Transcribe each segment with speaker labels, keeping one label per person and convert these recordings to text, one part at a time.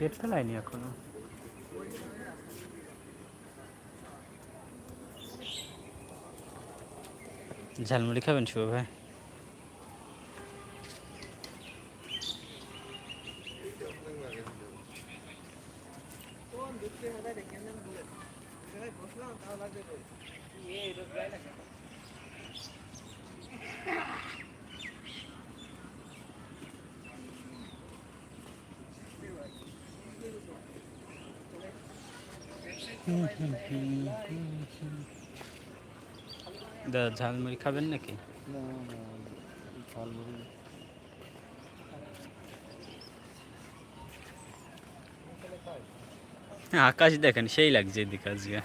Speaker 1: Gate ফেলায়নি এখনও। ঝালমুড়ি খাবেন শুভ ভাই? দাদা ঝালমুড়ি খাবেন নাকি?
Speaker 2: না ঝালমুড়ি
Speaker 1: আকাশ দেখেন সেই লাগছে এদিকে আজকে।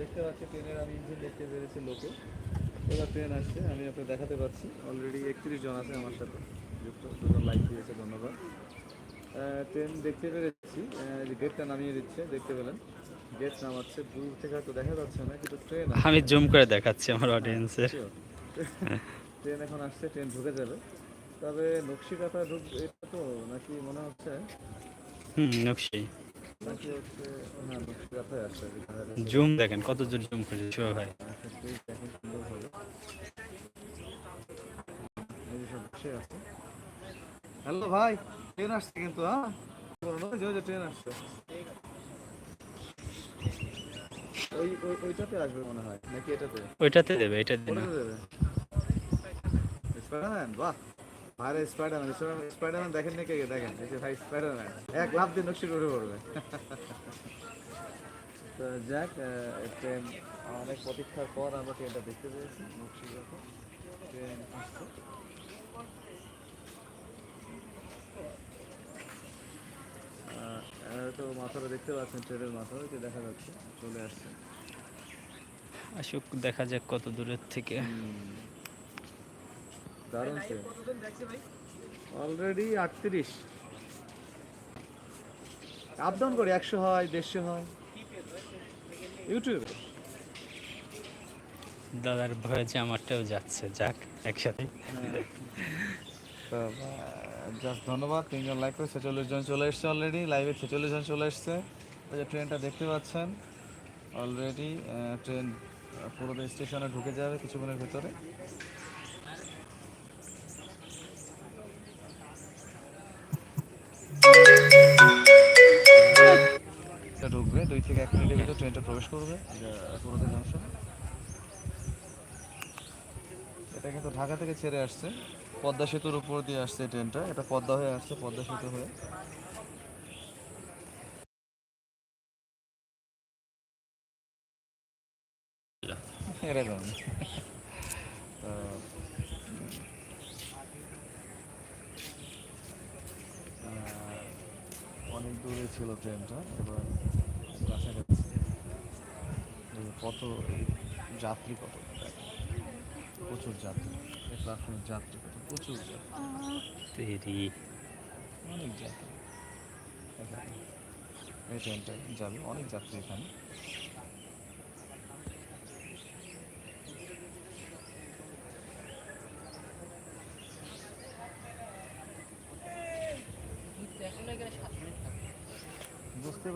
Speaker 2: দেখতে পাচ্ছি ট্রেনের আমি ইঞ্জিন দেখতে পেরেছি লোকে। এবার ট্রেন আসছে আমি আপনাকে দেখাতে পারছি। অলরেডি একত্রিশ জন আছে আমার সাথে। যুক্ত দুজন লাইক দিয়েছে ধন্যবাদ। ট্রেন দেখতে পেরেছি। গেটটা নামিয়ে দিচ্ছে দেখতে পেলেন। গেট নামাচ্ছে দূর থেকে হয়তো দেখা যাচ্ছে না কিন্তু ট্রেন
Speaker 1: আমি জুম করে দেখাচ্ছি আমার অডিয়েন্সের
Speaker 2: ট্রেন এখন আসছে ট্রেন ঢুকে যাবে। তবে নকশিকাতা ঢুক এটা তো নাকি মনে হচ্ছে?
Speaker 1: হুম নকশি।
Speaker 2: নাকি হচ্ছে হ্যাঁ আসছে
Speaker 1: জুম দেখেন কত জোর জুম করে শুভ ভাই।
Speaker 2: সুন্দর হবে এই যে সব বসে আছে। হ্যালো ভাই ট্রেন আসছে কিন্তু হ্যাঁ? যে ট্রেন আসছে। ওই ওই ওইটাতে আসবে মনে হয় নাকি এটাতে?
Speaker 1: ওইটাতে দেবে এটা
Speaker 2: দেবে? স্পাইডারম্যান বাহ। ভাইরে স্পাইডারম্যান স্পাইডারম্যান দেখেন নাকি কে দেখেন এই যে ভাই স্পাইডারম্যান এক লাভ দিয়ে নকশি করে পড়বে। তো যাক ট্রেন অনেক প্রতীক্ষার পর আমরা ট্রেনটা দেখতে পেয়েছি নকশিকাতে ট্রেন আসছে। তো মাথাটা দেখতে পাচ্ছেন ট্রেনের মাথা ওই যে দেখা যাচ্ছে চলে আসছে।
Speaker 1: আসুক দেখা যাক কত দূরের থেকে।
Speaker 2: দারুণ অলরেডি আটত্রিশ। আপ ডাউন করি একশো হয় দেড়শো হয়। ইউটিউবে
Speaker 1: দাদার ভয়েছে আমারটাও যাচ্ছে যাক একসাথে।
Speaker 2: জাস্ট ধন্যবাদ তিনজন লাইক করে ছেচল্লিশ জন চলে এসছে অলরেডি লাইভে ছেচল্লিশ জন চলে এসছে। ওই যে ট্রেনটা দেখতে পাচ্ছেন অলরেডি ট্রেন পুরো স্টেশনে ঢুকে যাবে কিছুক্ষণের ভেতরে। থেকে এক মিনিটের ভিতরে ট্রেনটা প্রবেশ করবে। জংশন এটা কিন্তু ঢাকা থেকে ছেড়ে আসছে। পদ্মা সেতুর উপর দিয়ে আসছে ট্রেনটা এটা পদ্মা হয়ে আসছে, পদ্মা সেতু হয়ে। অনেক দূরে ছিল ট্রেনটা এবার কত যাত্রী কত? প্রচুর যাত্রী। এই প্ল্যাটফর্মের যাত্রী কত? প্রচুর যাত্রী।
Speaker 1: তেরি।
Speaker 2: অনেক যাত্রী। এই ট্রেনটা যাবে। অনেক যাত্রী এখানে।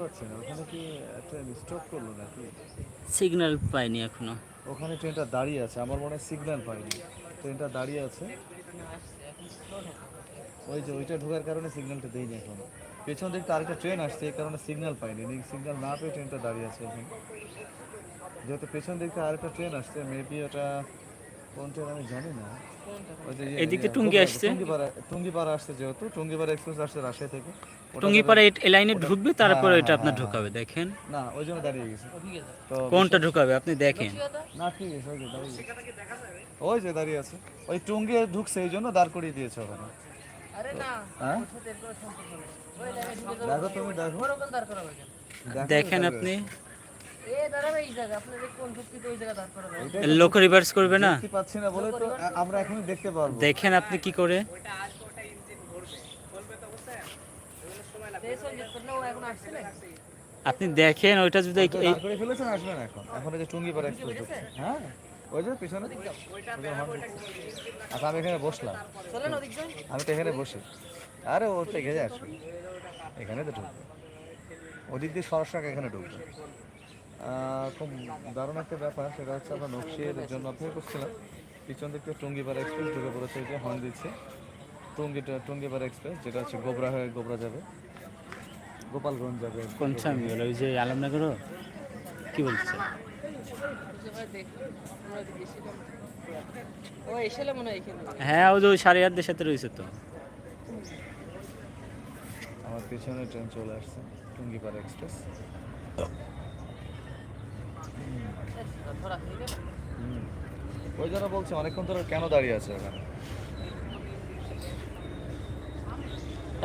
Speaker 2: পারছি না ওখানে কি ট্রেন স্টপ করল নাকি?
Speaker 1: সিগন্যাল পাইনি এখনও।
Speaker 2: ওখানে ট্রেনটা দাঁড়িয়ে আছে আমার মনে হয় সিগন্যাল পাইনি। ট্রেনটা দাঁড়িয়ে আছে। ওই যে ওইটা ঢোকার কারণে সিগন্যালটা দেয়নি এখন। পেছন দিকটা আরেকটা ট্রেন আসছে এই কারণে সিগন্যাল পাইনি। সিগন্যাল না পেয়ে ট্রেনটা দাঁড়িয়ে আছে এখন। যেহেতু পেছন দিকটা আরেকটা ট্রেন আসছে মেবি ওটা কোন আমি জানি না। ওই যে
Speaker 1: এদিকে টুঙ্গি আসছে?
Speaker 2: টুঙ্গিপাড়া টুঙ্গিপাড়া আসছে যেহেতু টুঙ্গিপাড়া এক্সপ্রেস আসছে রাজশাহী থেকে।
Speaker 1: টুঙ্গিপাড়া এই- লাইনে ঢুকবে তারপরে
Speaker 2: হ্যাঁ,
Speaker 1: ওইটা
Speaker 2: হ্যাঁ,
Speaker 1: আপনার
Speaker 2: হ্যাঁ,
Speaker 1: ঢুকাবে দেখেন।
Speaker 2: না ওই জন্য দাঁড়িয়ে গেছে। তো
Speaker 1: কোনটা ঢুকাবে? আপনি দেখেন।
Speaker 2: না ঠিক আছে ওই যে দাঁড়িয়ে ওই যে দাঁড়িয়ে আছে। ওই টুঙ্গি ঢুকছে এই জন্য দাঁড় করিয়ে দিয়েছে ওখানে। হ্যাঁ? দেখো তুমি দেখো।
Speaker 1: দেখেন আপনি। লোক রিভার্স করবে না?
Speaker 2: পাচ্ছি না বলে তো আমরা এখনই দেখতে পারব।
Speaker 1: দেখেন আপনি কি করে?
Speaker 3: এখন
Speaker 1: আপনি দেখেন ওইটা যদি
Speaker 2: করে ফেলেছেন আসবেন এখন। এখন এই যে টুঙ্গি পাড়া এক্সপ্রেস হ্যাঁ ওই যে পিছনে। আচ্ছা আমি এখানে বসলাম। আমি তো এখানে বসি। আরে ও তো ঘেজে আসবে। এখানে তো ঢুকবে। ওদিক দিয়ে সরাসরি এখানে ঢুকবে। খুব দারুণ একটা ব্যাপার সেটা হচ্ছে আমরা নকশির জন্য অপেক্ষা করছিলাম। পিছন দিক থেকে টুঙ্গিপাড়া এক্সপ্রেস ঢুকে পড়েছে যে হর্ন দিচ্ছে। টুঙ্গি টুঙ্গিপাড়া এক্সপ্রেস যেটা হচ্ছে গোবরা হয়ে গোবরা যাবে। গোপালগঞ্জ যাবে।
Speaker 1: ওই যে আলমনগরও কি বলছে?
Speaker 3: মনে হয়
Speaker 1: হ্যাঁ ওই যে ওই সাড়ে আটদের সাথে রয়েছে তো।
Speaker 2: আমার পিছনে ট্রেন চলে আসছে টুঙ্গিপাড়া এক্সপ্রেস। ওই জন্য বলছে অনেকক্ষণ ধরে কেন দাঁড়িয়ে আছে ওখানে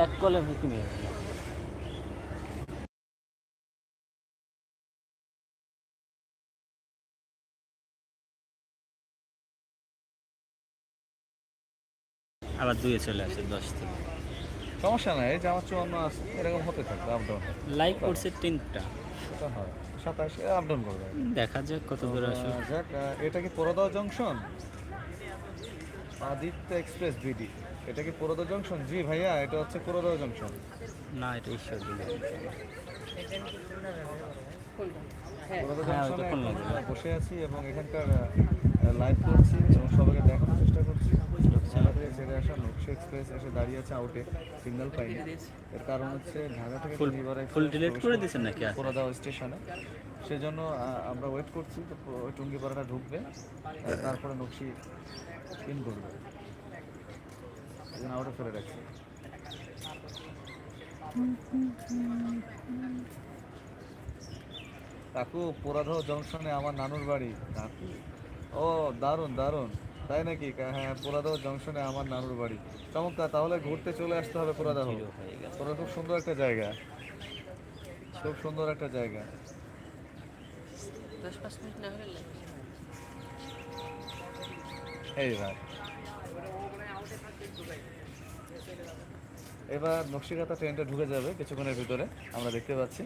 Speaker 1: এক কলে বুকি নিয়ে আবার দুয়ে চলে আসে দশ থেকে।
Speaker 2: সমস্যা নাই আমার চুয়ান্ন আছে এরকম হতে থাকবে আপডাউন
Speaker 1: লাইক করছে তিনটা।
Speaker 2: সেটা হয়। সাতাশ আপ ডাউন করবে।
Speaker 1: দেখা যাক কত দূর আসে।
Speaker 2: আহ, যাক এটা কি Poradah junction Aditya express BD এটা কি পোড়াদহ জংশন জি ভাইয়া এটা হচ্ছে পোড়াদহ জংশন
Speaker 1: না এটা ঈশ্বর
Speaker 3: হ্যাঁ?
Speaker 2: বসে আছি এবং এখানকার লাইভ করছি এবং সবাইকে দেখানোর চেষ্টা করছি ঢাকা থেকে ছেড়ে আসা নকশা এক্সপ্রেস এসে দাঁড়িয়ে আছে আউটে সিগন্যাল পাইনি। এর কারণ হচ্ছে ঢাকা থেকে
Speaker 1: ফুল ডিলিট করে দিয়েছেন নাকি আর?
Speaker 2: পোড়াদহ স্টেশনে সেজন্য আমরা ওয়েট করছি ওই টুঙ্গিপাড়াটা ঢুকবে তারপরে নকশি ইন করবে। আউটে ফেলে রাখছি। কাকু পোড়াদহ জংশনে আমার নানুর বাড়ি। কাকু। ও দারুণ দারুণ। তাই নাকি? হ্যাঁ পোড়াদহ জংশনে আমার নানুর বাড়ি। চমৎকার তাহলে ঘুরতে চলে আসতে হবে পোড়াদহ পোড়া খুব সুন্দর একটা জায়গা। খুব সুন্দর একটা জায়গা।
Speaker 3: দশ পাঁচ মিনিট না হলে লাগে।
Speaker 2: এই ভাই। এবার নকশিকাতা ট্রেনটা ঢুকে যাবে কিছুক্ষণের ভিতরে আমরা দেখতে পাচ্ছি।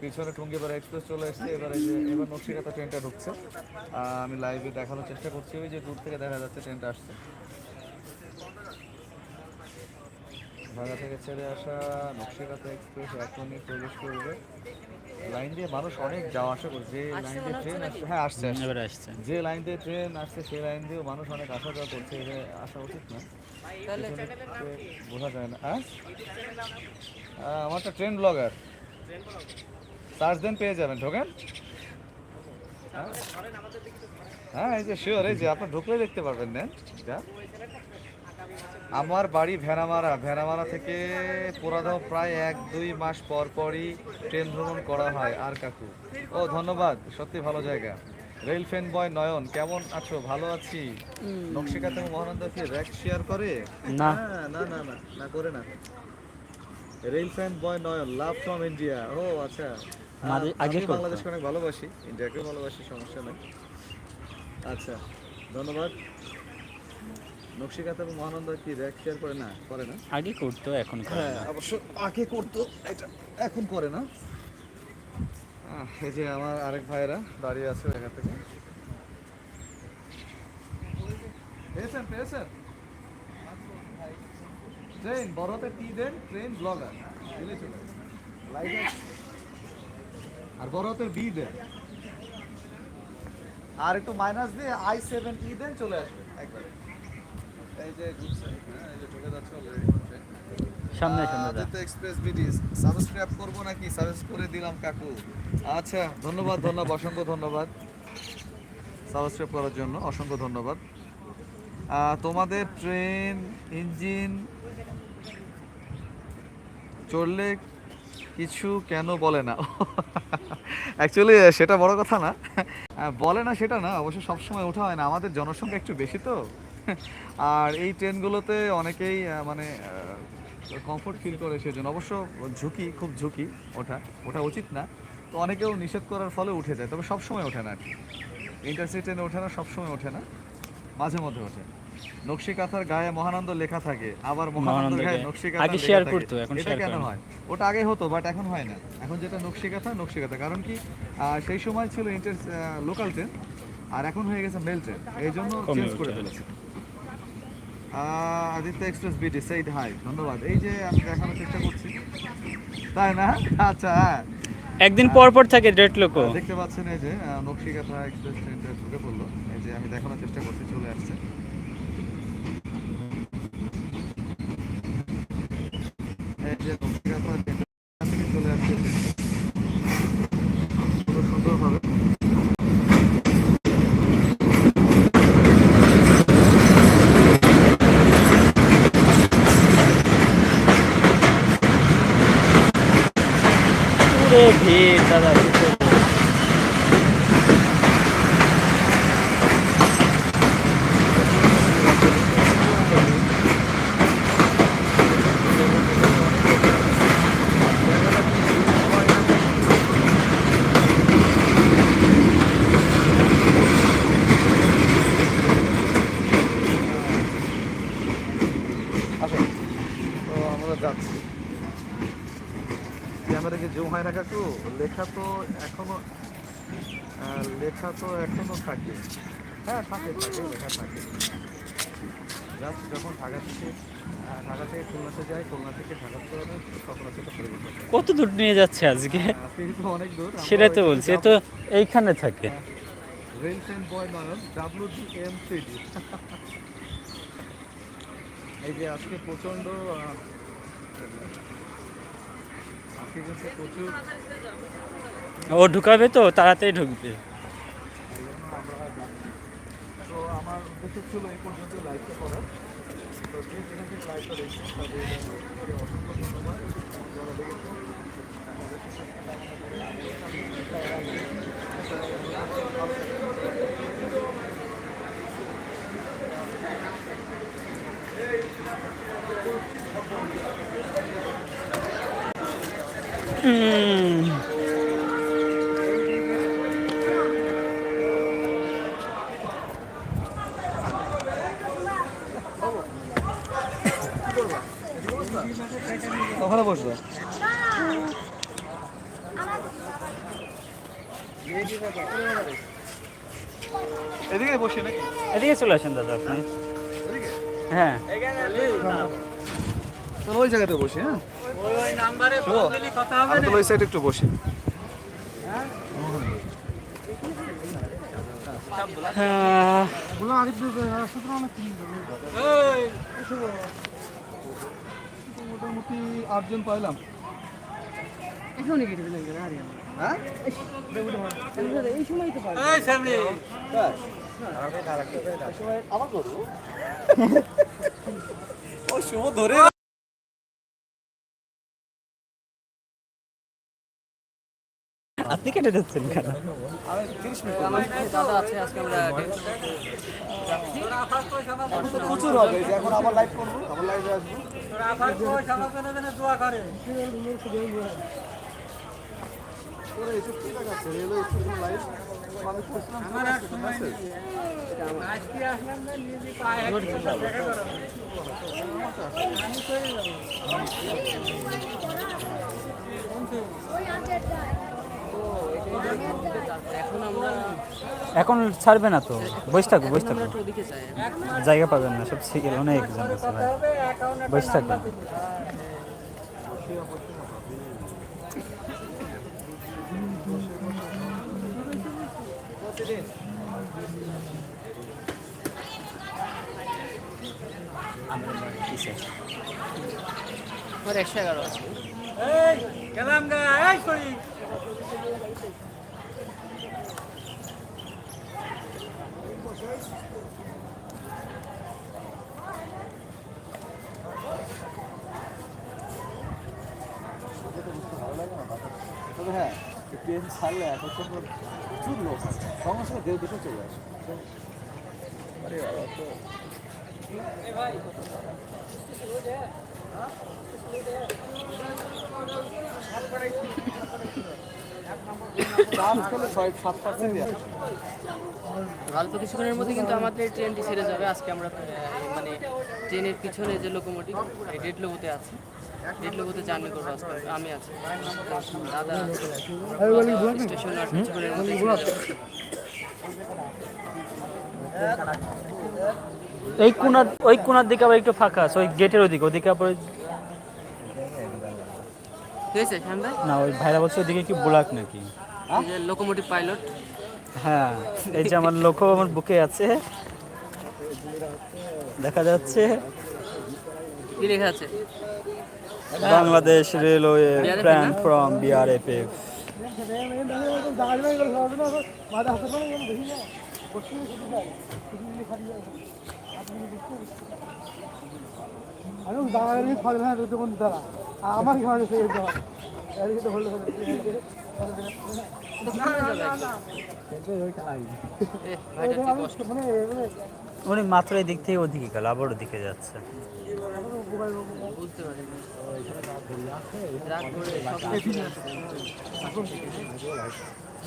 Speaker 2: পিছনে টুঙ্গিপাড়া এক্সপ্রেস চলে এসেছে এবার এই যে এবার নকশিকাতা ট্রেনটা ঢুকছে। আহ, আমি লাইভে দেখানোর চেষ্টা করছি ওই যে দূর থেকে দেখা যাচ্ছে ট্রেনটা আসছে। ঢাকা থেকে ছেড়ে আসা নকশিকাতা এক্সপ্রেস এখনই প্রবেশ করবে। লাইন দিয়ে মানুষ অনেক যাওয়া আসা করছে যে লাইন দিয়ে ট্রেন আসছে হ্যাঁ আসছে
Speaker 1: এবার আসছে।
Speaker 2: যে লাইন দিয়ে ট্রেন আসছে সেই লাইন দিয়েও মানুষ অনেক আসা যাওয়া করছে এটা আসা উচিত না।
Speaker 3: তাহলে
Speaker 2: বোঝা যায় না। হ্যাঁ আহ, আমার তো ট্রেন ব্লগার। সার্চ দেন পেয়ে যাবেন ঢোকেন। হ্যাঁ? এই যে শিওর এই যে আপনার ঢুকলে দেখতে পারবেন নেন এটা আমার বাড়ি ভেড়ামারা ভেড়ামারা থেকে পোড়াদহ প্রায় এক দুই মাস পর পরই ট্রেন ভ্রমণ করা হয় আর কাকু। ও ধন্যবাদ সত্যি ভালো জায়গা। রেল ফ্যান বয় নয়ন কেমন আছো? ভালো আছি? নকশিকা থেকে মহানন্দ কি র্যাক শেয়ার করে?
Speaker 1: না।
Speaker 2: হ্যাঁ, না না না না করে না। Rail fan boy Nayan love from India. ও আচ্ছা।
Speaker 1: আগে
Speaker 2: আমি বাংলাদেশকে অনেক ভালোবাসি ইন্ডিয়াকেও ভালোবাসি সমস্যা নেই। আচ্ছা ধন্যবাদ। নকশিকাতা এবং মহানন্দ কি র্যাক শেয়ার করে না? করে না?
Speaker 1: আগে করতো এখন
Speaker 2: হ্যাঁ অবশ্য আগে করতো এটা এখন করে না। এই যে আমার আরেক ভাইয়েরা দাঁড়িয়ে আছে এখান থেকে। পেয়েছেন পেয়েছেন? ট্রেন বড়তে টি দেন ট্রেন ব্লগার দিলে চলে আর বড়তে বি দেন। আর একটু মাইনাস দিয়ে আই সেভেন ই দেন চলে আসবে। একবারে। এই যে হ্যাঁ, এই যে ঢুকে যাচ্ছে
Speaker 1: সামনে।
Speaker 2: আদিত্য এক্সপ্রেস বিডিস সাবস্ক্রাইব করব নাকি? সাবস্ক্রাইব করে দিলাম কাকু। আচ্ছা ধন্যবাদ ধন্যবাদ অসংখ্য ধন্যবাদ। সাবস্ক্রাইব করার জন্য অসংখ্য ধন্যবাদ। তোমাদের ট্রেন ইঞ্জিন চললে কিছু কেন বলে না? অ্যাকচুয়ালি সেটা বড় কথা না। বলে না সেটা না, অবশ্য সবসময় ওঠা হয় না। আমাদের জনসংখ্যা একটু বেশি তো। আর এই ট্রেনগুলোতে অনেকেই মানে কমফোর্ট ফিল করে সেজন্য। অবশ্য ঝুঁকি, খুব ঝুঁকি ওঠা ওঠা উচিত না। তো অনেকেও নিষেধ করার ফলে উঠে যায়, তবে সবসময় ওঠে না আর কি। ইন্টারসিটি ট্রেনে ওঠে না, সবসময় ওঠে না। মাঝে মধ্যে ওঠে। নকশি কাঁথার গায়ে মহানন্দ লেখা থাকে আবার মহানন্দ গায়ে। নকশি কাঁথা লেখা
Speaker 1: করতো, এখন
Speaker 2: এটা কেন হয়? ওটা আগে হতো বাট এখন হয় না। এখন যেটা নকশি কাঁথা নকশি কাঁথা কারণ কি সেই সময় ছিল ইন্টার লোকাল ট্রেন আর এখন হয়ে গেছে মেল ট্রেন এই জন্য চেঞ্জ করে ফেলেছে। Aditya express BD said hi ধন্যবাদ। এই যে আমি দেখানোর চেষ্টা করছি তাই না? আচ্ছা হ্যাঁ।
Speaker 1: একদিন পর পর থাকে ডেট
Speaker 2: দেখতে পাচ্ছেন এই যে আহ, নকশিকাথা এক্সপ্রেস ট্রেনটা ঢুকে পড়ল। এই যে আমি দেখানোর চেষ্টা করছি চলে আসছে এই যে নকশিকাথা ট্রেনটা থেকে চলে আসছে খুব সুন্দরভাবে
Speaker 1: পুরো ভিড় দাদা ভিতরে।
Speaker 2: আসুন তো আমরা যাচ্ছি না কাকু লেখা তো এখনও লেখা তো এখনও থাকে। হ্যাঁ থাকে থাকে লেখা থাকে। জাস্ট যখন ঢাকা থেকে ঢাকা থেকে খুলনাতে যাই খুলনা থেকে ঢাকা তখন হচ্ছে পরিবর্তন
Speaker 1: কত দূর নিয়ে যাচ্ছে আজকে?
Speaker 2: অনেক দূর
Speaker 1: সেটাই তো বলছি তো এইখানে থাকে।
Speaker 2: Rail train boy Nayan W G M CD এই যে আজকে প্রচণ্ড আহ, আজকে কিন্তু প্রচুর
Speaker 1: ও ঢুকাবে তো তাড়াতাড়ি ঢুকবে।
Speaker 2: তো দেখেছেন
Speaker 1: উম,
Speaker 2: ওখানে বসবে? এদিকে বসে নাকি?
Speaker 1: এদিকে চলে আসেন দাদা আপনি। হ্যাঁ।
Speaker 2: ওই জায়গাতে বসি হ্যাঁ? আমি তো ওই সাইড একটু বসি
Speaker 1: হ্যাঁ,
Speaker 2: মোটামুটি আটজন পাইলাম হ্যাঁ
Speaker 3: এই সময় তো
Speaker 2: আমার ধরে
Speaker 1: আপনি কেটে দিচ্ছেন কেন?
Speaker 2: আমি তিরিশ মিনিট
Speaker 3: আমার দাদা আছে আজকে আমরা
Speaker 2: প্রচুর হবে এখন আবার লাইভ করব আবার লাইভে আসব। ওরা এসব
Speaker 3: এখন
Speaker 1: ছাড়বে না তো? বসে থাকো বসে থাকো।
Speaker 3: একটু ওদিকে যাই
Speaker 1: জায়গা পাবেন না সব সিরিয়াল অনেক জন আছে ভাই। বসে থাকবেন
Speaker 3: আমার একশো এগারো আছে।
Speaker 2: তবে হ্যাঁ ট্রেন ছাড়লে এখন তো প্রচুর লোক সঙ্গে সঙ্গে দেড় দুটো চলে আসে
Speaker 3: অল্প কিছুক্ষণের মধ্যে কিন্তু আমাদের ট্রেনটি ছেড়ে যাবে। আজকে আমরা মানে ট্রেনের পিছনে যে লোকোমোটিভ এই ডেড লোকোতে আছে। ডেড লোকোতে জার্নি করব আজকে। আমি আছি। দাদা স্টেশন আর কিছুক্ষণের মধ্যে
Speaker 1: এই কোনার ওই কোনার দিকে আবার একটু ফাঁকা আছে। ওই গেটের ওদিকে ওদিকে আবার
Speaker 3: ভাই
Speaker 1: না ওই ভাইরা বলছে ওদিকে কি ব্লাক নাকি
Speaker 3: লোকোমোটিভ পাইলট
Speaker 1: হ্যাঁ এই যে আমার লোকও আমার বুকে আছে দেখা যাচ্ছে
Speaker 3: কি লেখা আছে
Speaker 1: Bangladesh railway plan? From BRFF
Speaker 4: আমি বাঙালি ফলে হ্যাঁ তখন দাঁড়া। আমার কি মানে সেই দাঁড়া
Speaker 1: উনি মাত্র এই দিক থেকে ওদিকে গেল আবার ওদিকে যাচ্ছে।
Speaker 3: বুঝতে পারিনি রাগ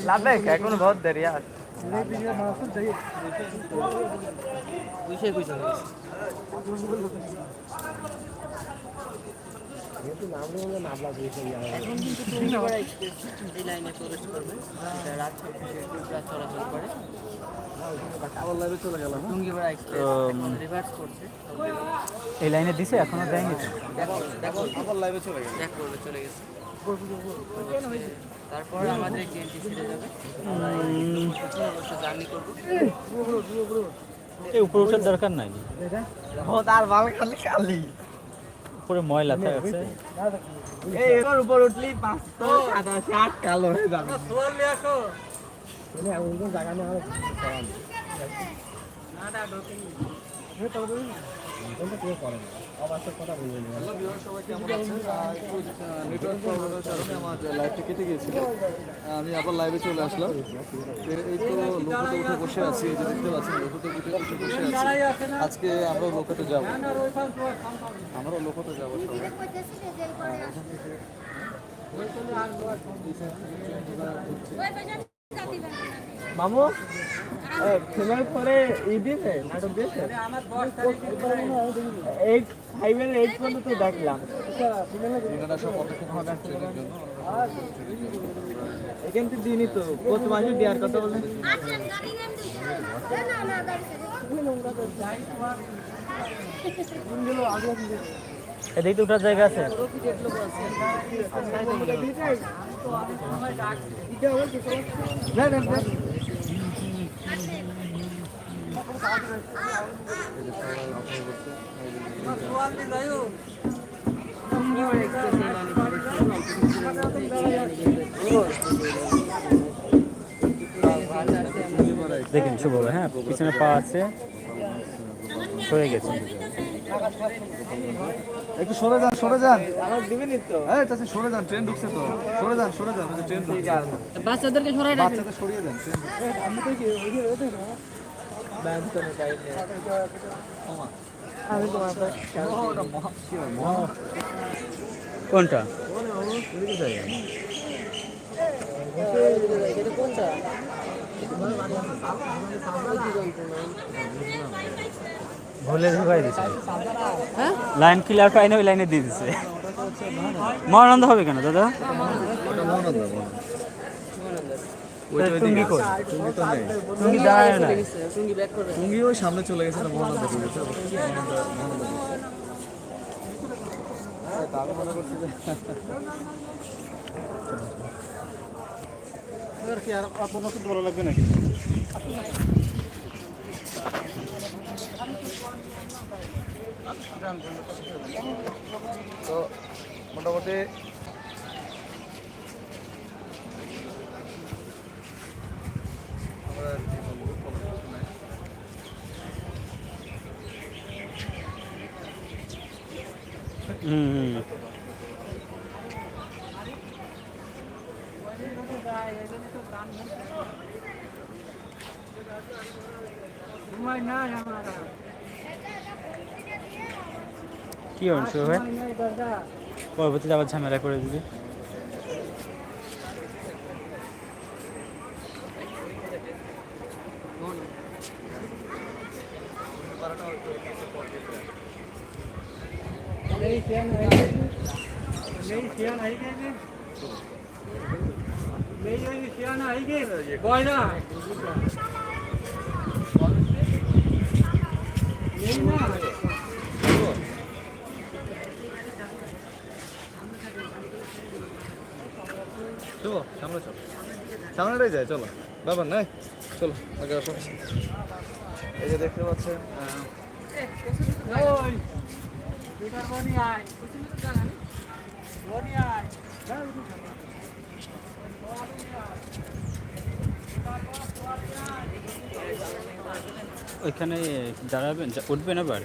Speaker 1: লাভে এখন বহুত দেরি আছে।
Speaker 4: এই
Speaker 3: এখন কিন্তু টুঙ্গিপাড়া এক্সপ্রেস লাইনে প্রবেশ করবে এটা রাত চব্বিশে টুকরা চলাচল করে টুঙ্গিপাড়া এক্সপ্রেস এখন রিভার্স করছে
Speaker 1: এই লাইনে দিছে এখনও দেয়নি
Speaker 3: দেখো দেখো।
Speaker 2: আবার লাইভে চলে গেলাম
Speaker 3: দেখ করবে চলে গেছে। তারপর আমাদের ট্রেনটি ছেড়ে যাবে আমরা অবশ্য জার্নি করব
Speaker 1: এই উপরে ওঠার দরকার নাই
Speaker 4: ও তার ভালো খালি খালি
Speaker 1: উপরে ময়লা থাকছে
Speaker 4: এই এর উপর উঠলি পাঁচ সাদা শার্ট কালো হয়ে যাবে সোয়ালি আসো মানে এমন কোন জায়গা না নি বলি করে না
Speaker 2: আমার কেটে গিয়েছিল আমি আবার লাইভে চলে আসলাম। এই তো লোকতে উঠে বসে আছি দেখতে পাচ্ছেন লোকতে উঠে উঠে বসে আছি। আজকে আমরা লোকতে যাব। আমরা লোকতে যাব সবাই।
Speaker 4: মামু ফিল্মের পরে ই দিয়েছে? নাটক দিয়েছে? এইট ফাইভের এইট পর্যন্ত দেখলাম। এখান থেকে দিনই তো। কত মাসে দেওয়ার কথা বলে।
Speaker 1: এদিকে তো ওঠার জায়গা আছে।
Speaker 3: টুঙ্গিপাড়া এক্সপ্রেস এই লাইনে প্রবেশ করবে অল্প কিছুক্ষণের মধ্যে ট্রেনটি ছেড়ে যাবে।
Speaker 1: দেখেন শুভ ভাই, হ্যাঁ পিছনে পা আছে সরে গেছে
Speaker 2: একটু সরে যান সরে যান।
Speaker 4: দিবেনই
Speaker 2: চাচি সরে যান ট্রেন ঢুকছে তো। সরে যান সরে যান ট্রেন ঢুকছে।
Speaker 3: বাচ্চাদেরকে রাখেন।
Speaker 2: বাচ্চাদের সরিয়ে দেন ট্রেন হয়,
Speaker 1: কোনটা?
Speaker 3: কোনটা?
Speaker 1: ভুলে ঢুকাই দিছে।
Speaker 3: হ্যাঁ?
Speaker 1: লাইন ক্লিয়ার পাইনি ওই লাইনে দিয়ে দিছে। মহানন্দ হবে কেন দাদা?
Speaker 2: সামনে চলে গেছে না মহানন্দা চলে গেছে। মহানন্দা মহানন্দা ঢুকছে। এই তো আমি মনে করছি যে
Speaker 4: কি আর আপনার কাছে ভালো লাগবে নাকি
Speaker 2: তো মোটামুটি কি
Speaker 1: অংশ ভাই পরবর্তীতে আবার ঝামেলা করে দিবি। মেয়ে সিয়ানা আই গে বয় না।
Speaker 2: চলো, সামনে চলো। সামনেটাই যায়, চলো। ব্যাপার নাই, চলো, আগে আসো। এই যে দেখতে পাচ্ছেন
Speaker 1: ওইখানে দাঁড়াবেন উঠবেন আবার?